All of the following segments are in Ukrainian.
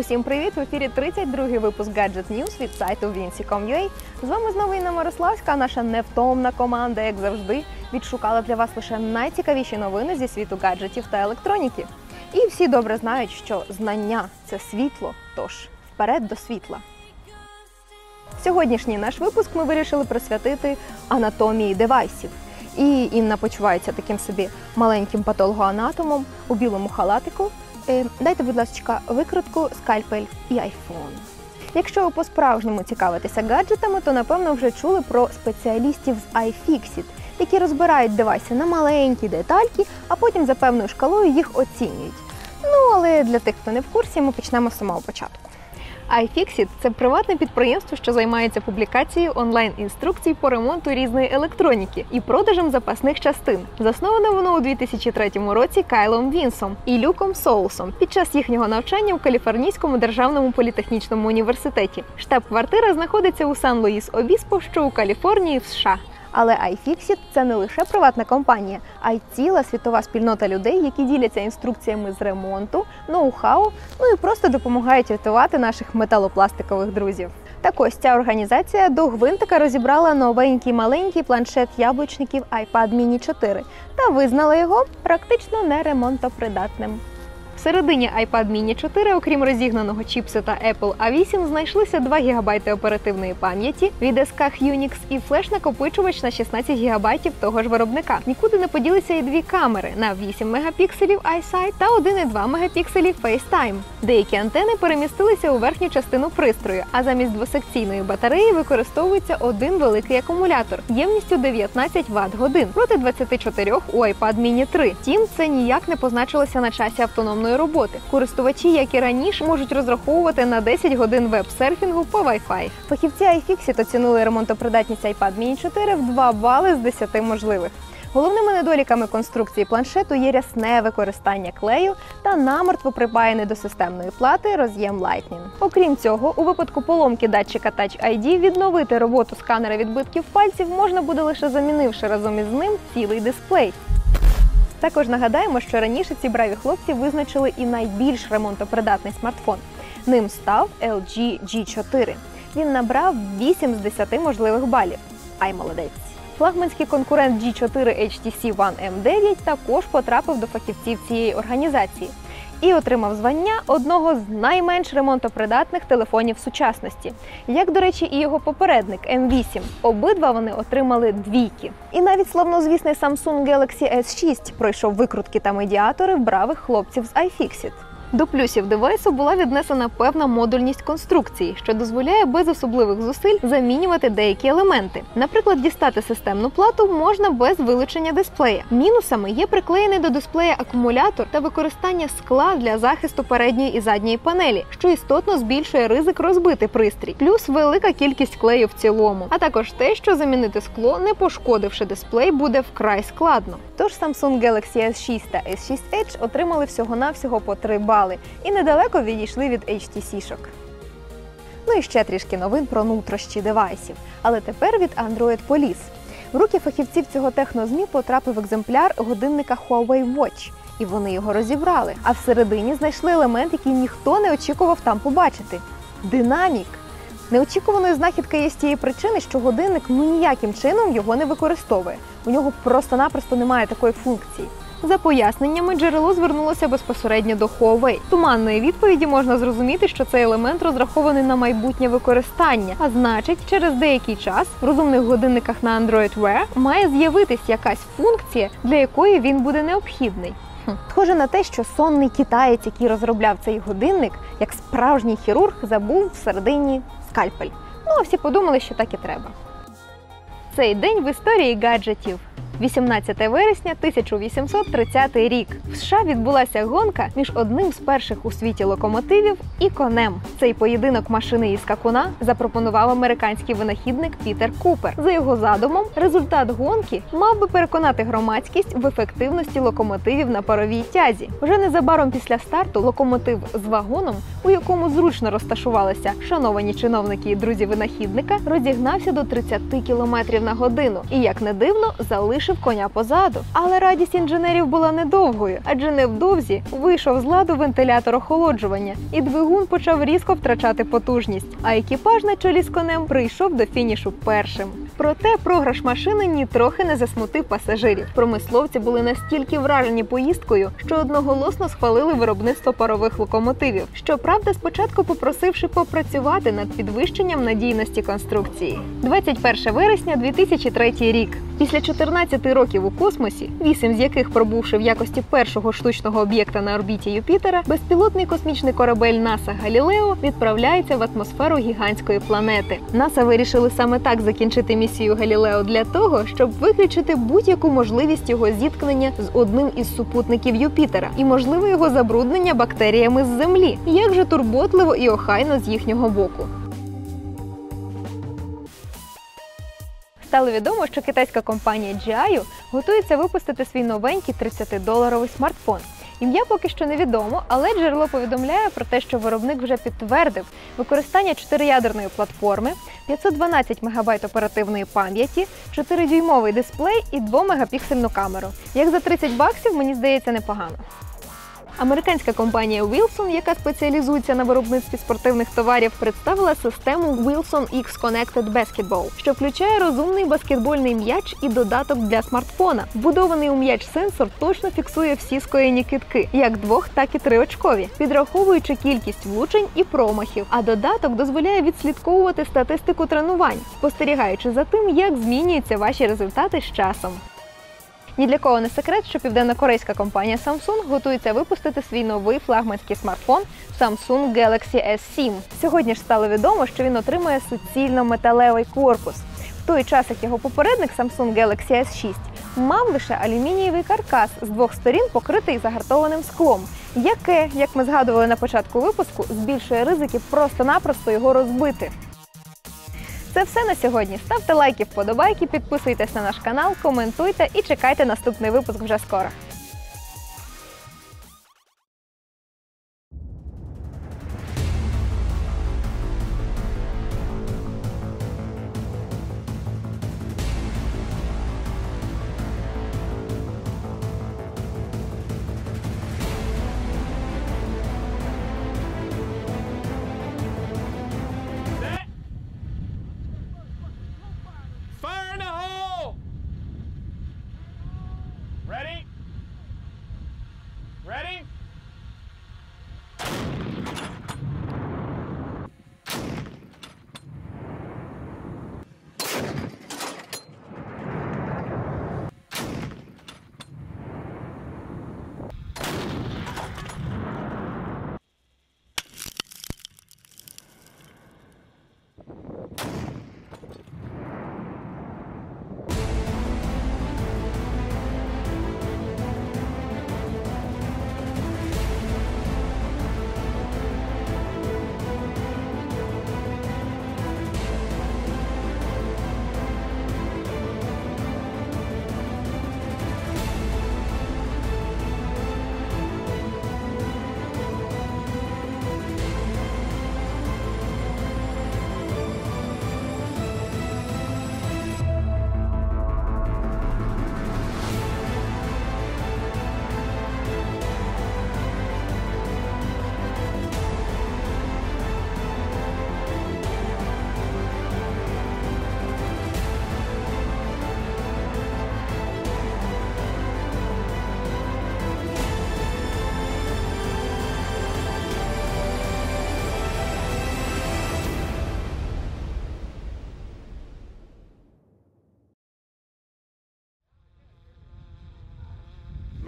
Усім привіт! В ефірі 32-й випуск Gadget News від сайту Vinci.com.ua. З вами знову Інна Мирославська, наша невтомна команда, як завжди, відшукала для вас лише найцікавіші новини зі світу гаджетів та електроніки. І всі добре знають, що знання це світло, тож вперед до світла. Сьогоднішній наш випуск ми вирішили присвятити анатомії девайсів. І Інна почувається таким собі маленьким патологоанатомом у білому халатику. Е, Дайте, будь ласка, викрутку, скальпель і айфон. Якщо ви по-справжньому цікавитеся гаджетами, то напевно вже чули про спеціалістів з iFixit, які розбирають девайси на маленькі детальки, а потім за певною шкалою їх оцінюють. Ну але для тих, хто не в курсі, ми почнемо з самого початку. iFixit – це приватне підприємство, що займається публікацією онлайн-інструкцій по ремонту різної електроніки і продажем запасних частин. Засноване воно у 2003 році Кайлом Вінсом і Люком Соусом під час їхнього навчання у Каліфорнійському державному політехнічному університеті. Штаб-квартира знаходиться у Сан-Луїс Обіспо, що у Каліфорнії в США. Але iFixit – це не лише приватна компанія, а й ціла світова спільнота людей, які діляться інструкціями з ремонту, ноу-хау, ну і просто допомагають рятувати наших металопластикових друзів. Так ось ця організація до гвинтика розібрала новенький маленький планшет яблучників iPad mini 4 та визнала його практично неремонтопридатним. Всередині iPad mini 4, окрім розігнаного чіпсета Apple A8, знайшлися 2 ГБ оперативної пам'яті від SK Unix і флеш-накопичувач на 16 ГБ того ж виробника. Нікуди не поділися і дві камери на 8 мегапікселів iSight та 1,2 мегапікселів FaceTime. Деякі антени перемістилися у верхню частину пристрою, а замість двосекційної батареї використовується один великий акумулятор ємністю 19 Вт годин проти 24 у iPad mini 3. Втім, це ніяк не позначилося на часі автономної роботи. Користувачі, як і раніше, можуть розраховувати на 10 годин веб-серфінгу по Wi-Fi. Фахівці iFixit оцінили ремонтопридатність iPad mini 4 в 2 бали з 10 можливих. Головними недоліками конструкції планшету є рясне використання клею та намертво припаяний до системної плати роз'єм Lightning. Окрім цього, у випадку поломки датчика Touch ID відновити роботу сканера відбитків пальців можна буде лише замінивши разом із ним цілий дисплей. Також нагадаємо, що раніше ці браві хлопці визначили і найбільш ремонтопридатний смартфон. Ним став LG G4. Він набрав 8 з 10 можливих балів. Ай молодець! Флагманський конкурент G4 HTC One M9 також потрапив до фахівців цієї організації і отримав звання одного з найменш ремонтопридатних телефонів сучасності, як, до речі, і його попередник М8. Обидва вони отримали двійки. І навіть славнозвісний Samsung Galaxy S6 пройшов викрутки та медіатори в бравих хлопців з iFixit. До плюсів девайсу була віднесена певна модульність конструкції, що дозволяє без особливих зусиль замінювати деякі елементи. Наприклад, дістати системну плату можна без вилучення дисплея. Мінусами є приклеєний до дисплея акумулятор та використання скла для захисту передньої і задньої панелі, що істотно збільшує ризик розбити пристрій, плюс велика кількість клею в цілому, а також те, що замінити скло, не пошкодивши дисплей, буде вкрай складно. Тож Samsung Galaxy S6 та S6 Edge отримали всього-навсього по 3 бали і недалеко відійшли від HTC-шок. Ну і ще трішки новин про нутрощі девайсів, але тепер від Android Police. В руки фахівців цього технозмі потрапив екземпляр годинника Huawei Watch, і вони його розібрали. А всередині знайшли елемент, який ніхто не очікував там побачити динамік. Неочікуваною знахідкою є з тієї причини, що годинник ну ніяким чином його не використовує. У нього просто-напросто немає такої функції. За поясненнями, джерело звернулося безпосередньо до Huawei. Туманної відповіді можна зрозуміти, що цей елемент розрахований на майбутнє використання, а значить, через деякий час в розумних годинниках на Android Wear має з'явитись якась функція, для якої він буде необхідний. Схоже на те, що сонний китаєць, який розробляв цей годинник, як справжній хірург, забув всередині скальпель. Ну а всі подумали, що так і треба. Цей день в історії гаджетів. 18 вересня 1830 рік в США відбулася гонка між одним з перших у світі локомотивів і конем. Цей поєдинок машини і скакуна запропонував американський винахідник Пітер Купер. За його задумом, результат гонки мав би переконати громадськість в ефективності локомотивів на паровій тязі. Вже незабаром після старту локомотив з вагоном, у якому зручно розташувалися шановані чиновники і друзі винахідника, розігнався до 30 км на годину і, як не дивно, залишив залишив коня позаду. Але радість інженерів була недовгою, адже невдовзі вийшов з ладу вентилятор охолоджування, і двигун почав різко втрачати потужність. А екіпаж на чолі з конем прийшов до фінішу першим. Проте програш машини нітрохи не засмутив пасажирів. Промисловці були настільки вражені поїздкою, що одноголосно схвалили виробництво парових локомотивів. Щоправда, спочатку попросивши попрацювати над підвищенням надійності конструкції. 21 вересня 2003 рік. Після 14 років у космосі, вісім з яких пробувши в якості першого штучного об'єкта на орбіті Юпітера, безпілотний космічний корабель НАСА Галілео відправляється в атмосферу гігантської планети. НАСА вирішили саме так закінчити місію Галілео для того, щоб виключити будь-яку можливість його зіткнення з одним із супутників Юпітера і можливе його забруднення бактеріями з Землі. Як же турботливо і охайно з їхнього боку. Стало відомо, що китайська компанія GIU готується випустити свій новенький 30-доларовий смартфон. Ім'я поки що невідомо, але джерело повідомляє про те, що виробник вже підтвердив використання 4-ядерної платформи, 512 МБ оперативної пам'яті, 4-дюймовий дисплей і 2-мегапіксельну камеру. Як за 30 баксів, мені здається, непогано. Американська компанія Wilson, яка спеціалізується на виробництві спортивних товарів, представила систему Wilson X Connected Basketball, що включає розумний баскетбольний м'яч і додаток для смартфона. Вбудований у м'яч сенсор точно фіксує всі скоєні китки, як двох, так і триочкові, підраховуючи кількість влучень і промахів. А додаток дозволяє відслідковувати статистику тренувань, спостерігаючи за тим, як змінюються ваші результати з часом. Ні для кого не секрет, що південнокорейська компанія Samsung готується випустити свій новий флагманський смартфон Samsung Galaxy S7. Сьогодні ж стало відомо, що він отримує суцільно металевий корпус. В той час, як його попередник Samsung Galaxy S6 мав лише алюмінієвий каркас з двох сторін, покритий загартованим склом, яке, як ми згадували на початку випуску, збільшує ризики просто-напросто його розбити. Це все на сьогодні. Ставте лайки, вподобайки, підписуйтесь на наш канал, коментуйте і чекайте наступний випуск вже скоро.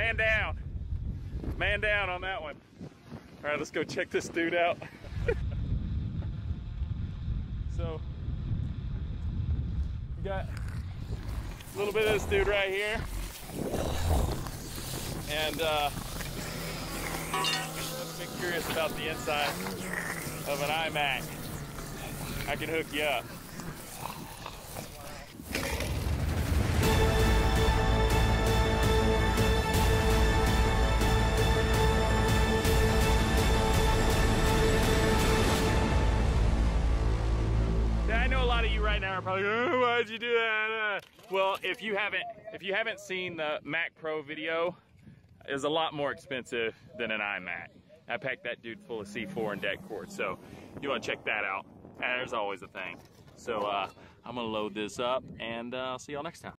Man down. Man down on that one. All right, let's go check this dude out. so, we got a little bit of this dude right here. And uh, I've curious about the inside of an iMac. I can hook you up. Know a lot of you right now are probably, oh, why'd you do that? Uh, well, if you haven't, if you haven't seen the Mac Pro video, is a lot more expensive than an iMac. I packed that dude full of C4 and deck cord, so you want to check that out. And there's always a thing. So uh, I'm gonna load this up, and uh, I'll see y'all next time.